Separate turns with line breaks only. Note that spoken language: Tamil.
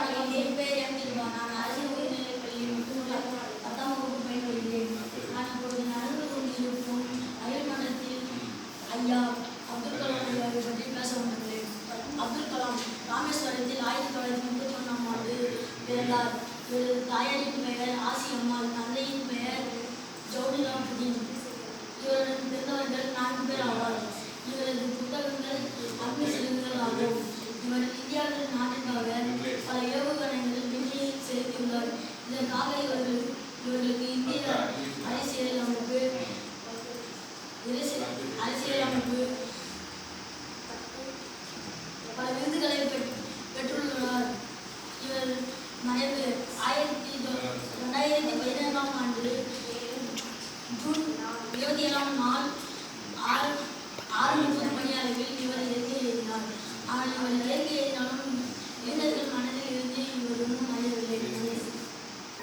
என் பேர் எம் திருவா நான் அரசு உயர்நிலைப் பள்ளியில் பத்தாம் வகுப்பு நான் இப்பொழுது நடந்து கொண்டிருக்கும் ஐயா அப்துல் கலாம் ஐயாவை பற்றி பேச வந்துள்ளேன் அப்துல் கலாம் ராமேஸ்வரத்தில் ஆயிரத்தி தொள்ளாயிரத்தி முப்பத்தி ஒன்றாம் ஆண்டு பிறந்தார். இவரது தாயாரின் பெயர் ஆசி அம்மாள் தந்தை ஆயிரத்தி ரெண்டாயிரத்தி பதினேழாம் ஆண்டு ஜூன் இருபத்தி ஏழாம் நாள் ஆறு ஆறு முப்பது மணி அளவில் இவர் இயற்கை இருந்தார்